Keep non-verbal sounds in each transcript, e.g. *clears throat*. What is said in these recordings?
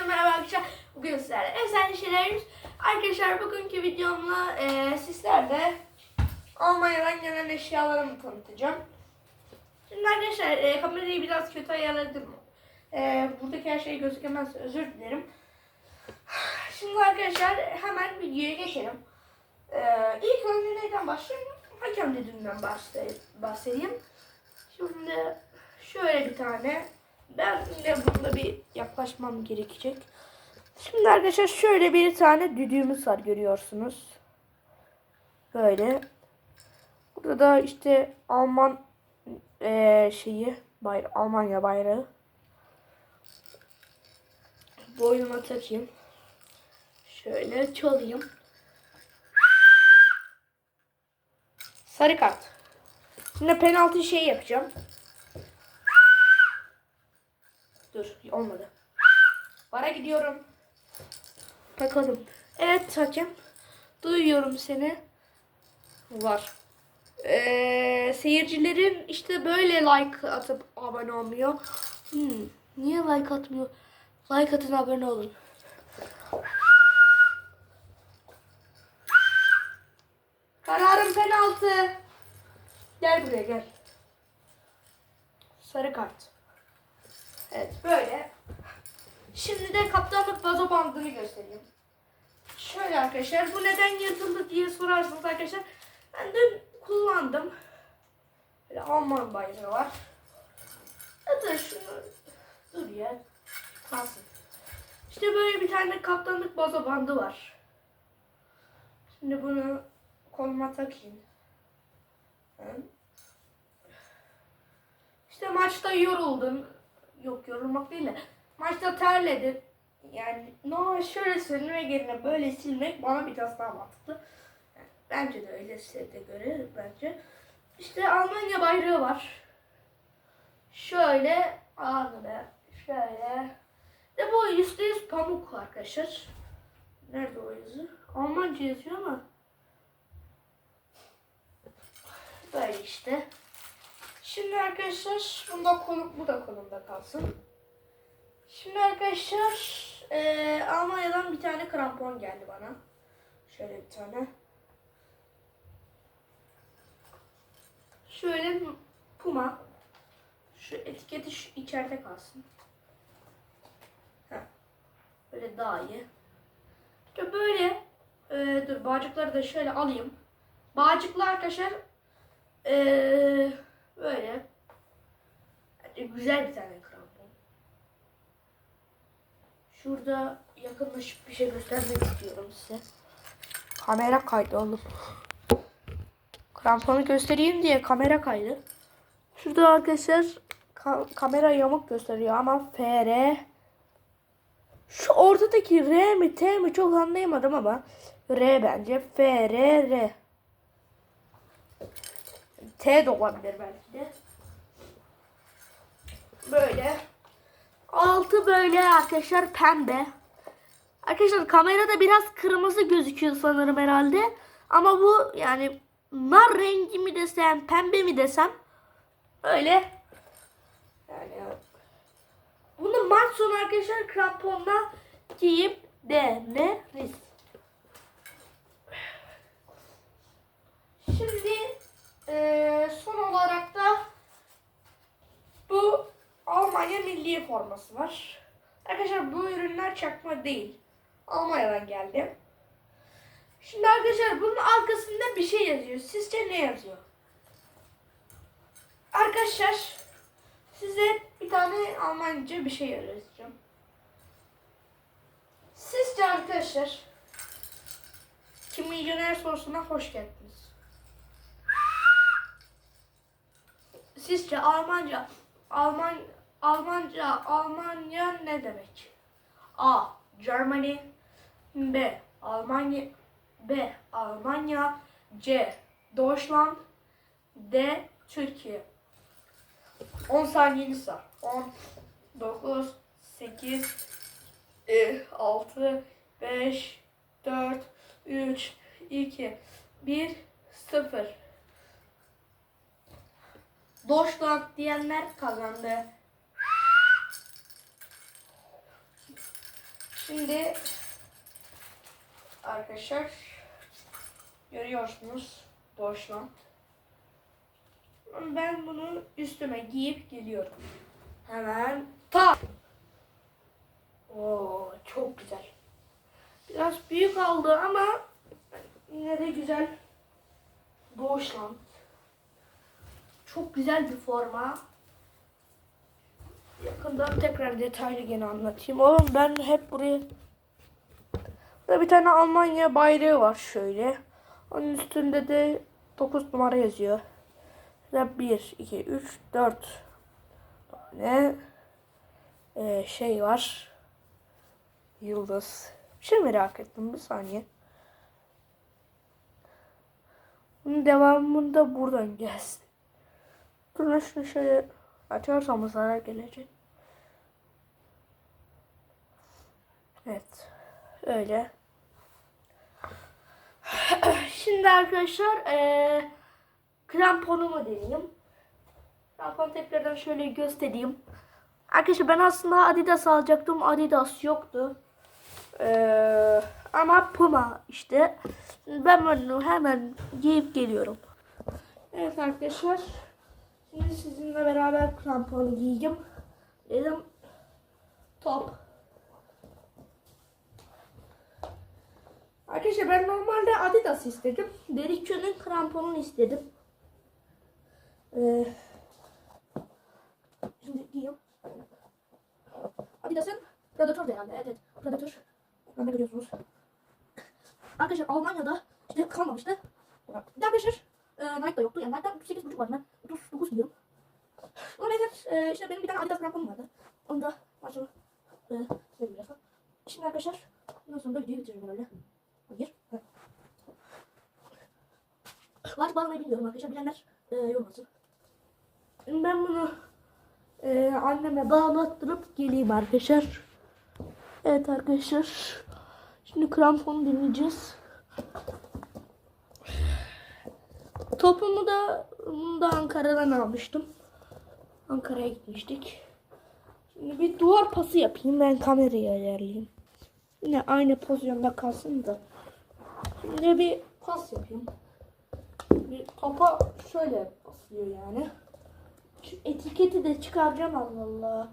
Herkese merhaba arkadaşlar. Bugün sizlerle efsane şeylerimiz. Arkadaşlar bugünkü videomla e, sizlerle Almanya'dan gelen eşyalarımı tanıtacağım. Şimdi arkadaşlar e, kamerayı biraz kötü ayarladım. E, buradaki her şey gözükemezse özür dilerim. Şimdi arkadaşlar hemen videoya geçelim. E, ilk önce neyden başlayayım? Hakem dediğimden bahsedeyim. Şimdi şöyle bir tane ben de burada bir yaklaşmam gerekecek. Şimdi arkadaşlar şöyle bir tane düdüğümüz var görüyorsunuz. Böyle. Burada da işte Alman eee, şeyi bayra Almanya bayrağı. Boynuma takayım. Şöyle çalayım. Sarı kart. Şimdi penaltı şey yapacağım. Dur olmadı. Bara gidiyorum. Bakalım. Evet hakem. Duyuyorum seni. Var. Ee, seyircilerin işte böyle like atıp abone olmuyor. Hmm, niye like atmıyor? Like atın abone olun. Kararım penaltı. Gel buraya gel. Sarı kart. Evet böyle. Şimdi de kaptanlık vazo bandını göstereyim. Şöyle arkadaşlar bu neden yırtıldı diye sorarsanız arkadaşlar ben dün kullandım. Böyle Alman bayrağı var. Hatta şunu dur ya kalsın. İşte böyle bir tane kaptanlık vazo bandı var. Şimdi bunu koluma takayım. İşte maçta yoruldum. Yok yorulmak değil de maçta terledim. Yani no şöyle silmek yerine böyle silmek bana biraz daha mantıklı. Yani bence de öyle size de göre bence. İşte Almanya bayrağı var. Şöyle ağzına şöyle. De bu yüzde yüz pamuk arkadaşlar. Nerede o yazı? Almanca yazıyor ama. Böyle işte. Şimdi arkadaşlar bunda kolum, bu da kolumda kalsın. Şimdi arkadaşlar eee, Almanya'dan bir tane krampon geldi bana. Şöyle bir tane. Şöyle Puma. Şu etiketi şu içeride kalsın. Heh. Böyle daha iyi. İşte böyle eee, dur bağcıkları da şöyle alayım. Bağcıklı arkadaşlar eee Böyle. Bence güzel bir tane krampon. Şurada yakınlaşıp bir şey göstermek istiyorum size. Kamera kaydı oğlum. Kramponu göstereyim diye kamera kaydı. Şurada arkadaşlar ka- kamera yamuk gösteriyor ama FR şu ortadaki R mi T mi çok anlayamadım ama R bence FR R. T de olabilir belki de. Böyle. Altı böyle arkadaşlar pembe. Arkadaşlar kamerada biraz kırmızı gözüküyor sanırım herhalde. Ama bu yani nar rengi mi desem pembe mi desem öyle. Yani bunu maç sonu arkadaşlar kramponla giyip deneriz. Şimdi ee, son olarak da bu Almanya milli forması var. Arkadaşlar bu ürünler çakma değil. Almanya'dan geldi. Şimdi arkadaşlar bunun arkasında bir şey yazıyor. Sizce ne yazıyor? Arkadaşlar size bir tane Almanca bir şey yazacağım. Sizce arkadaşlar Kim Milyoner sorusuna hoş geldiniz. Sizce Almanca Alman Almanca Almanya ne demek? A. Germany B. Almanya B. Almanya C. Deutschland D. Türkiye 10 saniyeniz var. 10 9 8 6 5 4 3 2 1 0 Deutschland diyenler kazandı. Şimdi arkadaşlar görüyorsunuz boşlan. Ben bunu üstüme giyip geliyorum. Hemen ta. Oo çok güzel. Biraz büyük oldu ama yine de güzel. Boşlan. Çok güzel bir forma. Yakından tekrar detaylı gene anlatayım. Oğlum ben hep buraya... Burada bir tane Almanya bayrağı var şöyle. Onun üstünde de 9 numara yazıyor. Burada 1, 2, 3, 4 tane ee, şey var. Yıldız. Bir şey merak ettim bir saniye. Bunun devamında buradan gelsin. Dur lan şunu şöyle açarsam zarar gelecek. Evet. Öyle. *clears throat* Şimdi arkadaşlar eee kramponumu deneyeyim. Krampon tekrardan şöyle göstereyim. Arkadaşlar ben aslında Adidas alacaktım. Adidas yoktu. Eee, ama Puma işte. Ben bunu hemen giyip geliyorum. Evet arkadaşlar. Şimdi sizinle beraber kramponu giyeceğim. Dedim top. Arkadaşlar ben normalde Adidas istedim. Derikço'nun kramponunu istedim. Ee, şimdi giyeyim. Adidas'ın Predator herhalde. Evet, evet. Predator. Ekranda görüyorsunuz. Arkadaşlar Almanya'da işte kalmamıştı. Bir arkadaşlar e, Nike da yoktu. Yani Nike'dan 38,5 var. Ben 39 gidiyorum. Ama neyse e, işte benim bir tane Adidas kramponum vardı. Onu da maçımı e, biraz. Şimdi arkadaşlar bundan sonra da videoyu bitireceğim herhalde. Hayır. Evet. Var bağlamayı bilmiyorum arkadaşlar. Bilenler e. Şimdi ben bunu e, anneme bağlattırıp geleyim arkadaşlar. Evet arkadaşlar. Şimdi kramponu dinleyeceğiz. Topumu da, bunu da Ankara'dan almıştım. Ankara'ya gitmiştik. Şimdi bir duvar pası yapayım. Ben kamerayı ayarlayayım. Yine aynı pozisyonda kalsın da. Şimdi bir pas yapayım. Bir topa şöyle basıyor yani. Şu etiketi de çıkaracağım Allah Allah.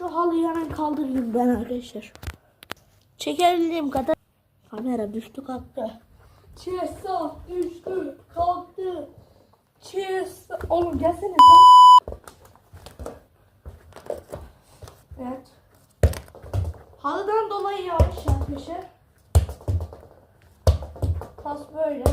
Şu halıyı hemen kaldırayım ben arkadaşlar. Çekebildiğim kadar. Kamera düştü kalktı. Çesa düştü kalktı. Çesa. Oğlum gelsene sen. Evet. Halıdan dolayı yavaş arkadaşlar. Pas böyle.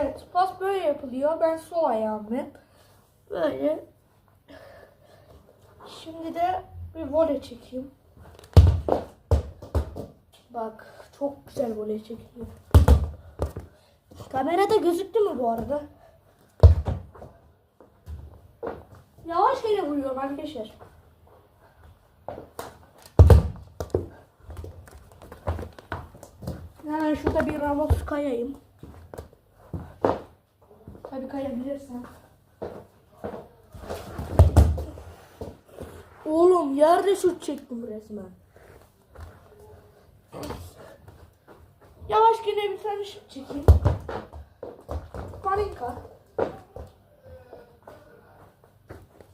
Evet, pas böyle yapılıyor. Ben sol ayağımı böyle. Şimdi de bir voley çekeyim. Bak, çok güzel voley çekiyor. Kamerada gözüktü mü bu arada? Yavaş gene vuruyorum arkadaşlar. Hemen şurada bir Ramos kayayım. Tabii kayabilirsen. Oğlum yerde şut çektim resmen. Yavaş yine bir tane şut çekeyim. Paninka.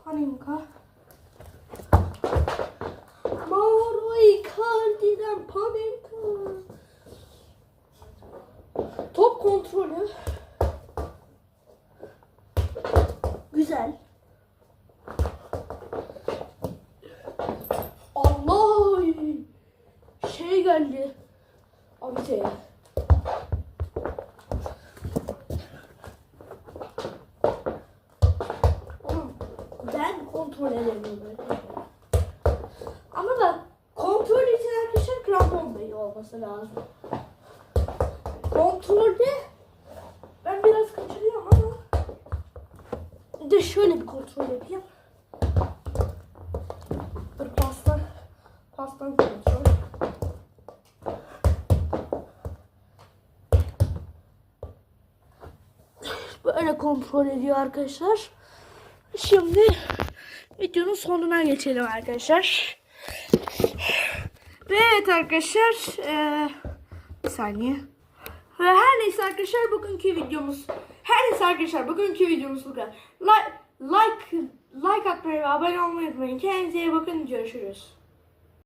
Paninka. Mauro Icardi'den Paninka. Top kontrolü. Güzel. Allah! Şey geldi. Abi şey. kontrol edemiyorum arkadaşlar. Ama da kontrol için arkadaşlar krampon beyi olması lazım. Kontrolde ben biraz kaçırıyorum ama de şöyle bir kontrol yapayım. Dur pastan pastan kontrol. Böyle kontrol ediyor arkadaşlar. Şimdi videonun sonuna geçelim arkadaşlar. Ve evet arkadaşlar eee, bir saniye. Ve her neyse arkadaşlar bugünkü videomuz her neyse arkadaşlar bugünkü videomuz bu kadar. Like like like atmayı ve abone olmayı unutmayın. Kendinize iyi bakın. Görüşürüz.